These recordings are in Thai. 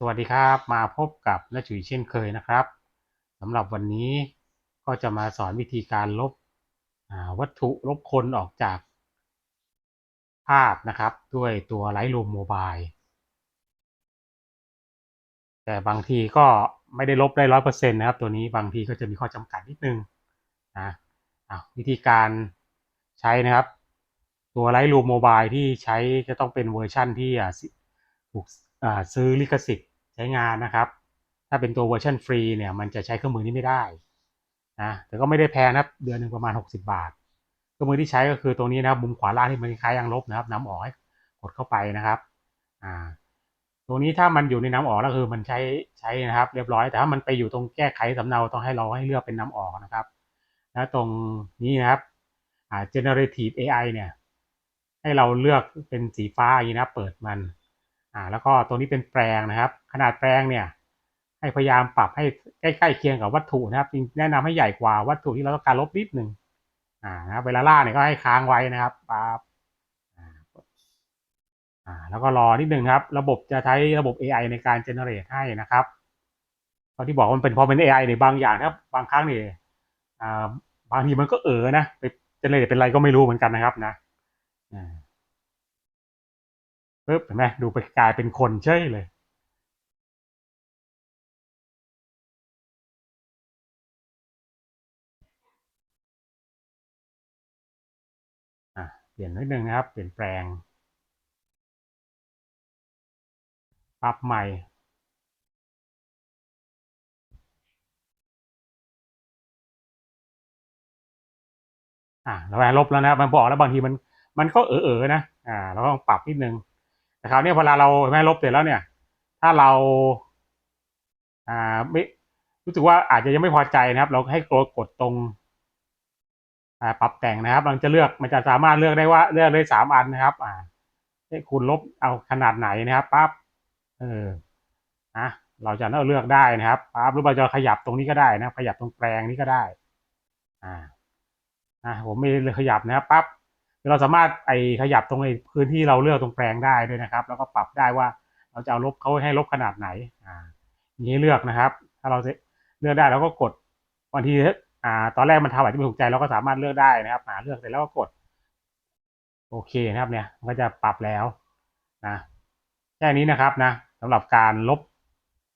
สวัสดีครับมาพบกับน้าจุ๋ยเช่นเคยนะครับสำหรับวันนี้ก็จะมาสอนวิธีการลบวัตถุลบคนออกจากภาพนะครับ ด้วยตัว Lightroom Mobile แต่บางทีก็ไม่ได้ลบได้ร้อยเปอร์เซ็นต์นะครับ ตัวนี้บางทีก็จะมีข้อจำกัดนิดนึงนะวิธีการใช้นะครับ ตัว Lightroom Mobile ที่ใช้จะต้องเป็นเวอร์ชั่นที่ถูกซื้อลิขสิทธิ์ ช้งานนะครับ ถ้าเป็นตัวเวอร์ชันฟรีเนี่ยมันจะใช้เครื่องมือนี้ไม่ได้นะแต่ก็ไม่ได้แพงนะครับ เดือนหนึ่งประมาณ 60 บาท เครื่องมือที่ใช้ก็คือตรงนี้นะครับมุมขวาล่างที่มันคล้ายยางลบนะครับน้ำออกให้กดเข้าไปนะครับอ่าตรงนี้ถ้ามันอยู่ในน้ำออกแล้วคือมันใช้ใช้นะครับ เรียบร้อยแต่ถ้ามันไปอยู่ตรงแก้ไขสำเนาต้องให้เราให้เลือกเป็นน้ำออกนะครับ แล้วตรงนี้นะครับอ่า generative AI เนี่ย ให้เราเลือกเป็นสีฟ้าอย่างนี้นะเปิดมัน อ่าแล้วก็ตัวนี้เป็นแปลงนะครับ ขนาดแปลงเนี่ยให้พยายามปรับให้ใกล้ๆเคียงกับวัตถุนะครับแนะนำให้ใหญ่กว่าวัตถุที่เราต้องการลบนิดหนึ่งอ่านะครับเวลาล่าเนี่ยก็ให้ค้างไว้นะครับปั๊บอ่าอ่าแล้วก็รอนิดหนึ่งครับ ระบบจะใช้ระบบ AI ในการ generate ให้นะครับตอนที่บอกมันเป็นพอเป็น AI ในบางอย่างครับบางครั้งเนี่ยอ่าบางทีมันก็เออนะไป generate เป็นอะไรก็ไม่รู้เหมือนกันนะครับนะอ่า ปึ๊บเห็นไหมดูไปกลายเป็นคนเฉยเลยอะเปลี่ยนนิดนึงนะครับ เปลี่ยนแปลง ปรับใหม่ อ่าแล้ลบแล้วนะมันบอกแล้วบางทีมันมันก็เออเออนะ อ่า เราต้องปรับนิดนึง แต่คราวนี้พอเราแม่ลบเสร็จแล้วเนี่ย ถ้าเราอ่าไม่รู้สึกว่าอาจจะยังไม่พอใจนะครับ เราให้กดกดตรงอ่าปรับแต่งนะครับมันจะเลือกมันจะสามารถเลือกได้ว่าเลือกได้สามอันนะครับ อ่าให้คุณลบเอาขนาดไหนนะครับปั๊บเออนะเราจะเลือกได้นะครับปั๊บหรือเราจะขยับตรงนี้ก็ได้นะขยับตรงแปลงนี้ก็ได้ อ่าอ่าผมไม่เลยขยับนะครับปั๊บ เราสามารถไอขยับตรงไอพื้นที่เราเลือกตรงแปลงได้ด้วยนะครับ แล้วก็ปรับได้ว่าเราจะเอาลบเขาให้ลบขนาดไหนอ่าอย่างนี้เลือกนะครับ ถ้าเราเลือกได้เราก็กดบางทีอ่าตอนแรกมันทำอาจจะไม่ถูกใจเราก็สามารถเลือกได้นะครับอ่าเลือกเสร็จแล้วก็กด โอเคนะครับเนี่ยมันก็จะปรับแล้วนะแค่นี้นะครับนะสำหรับการลบ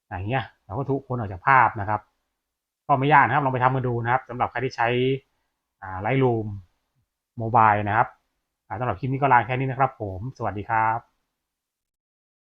อย่างเงี้ยเราก็ทุกคนออกจากภาพนะครับ ก็ไม่ยากนะครับลองไปทำกันดูนะครับสำหรับใครที่ใช้อ่าไลท์รูมโมบายนะครับ สำหรับคลิปนี้ก็ลาแค่นี้นะครับผม สวัสดีครับ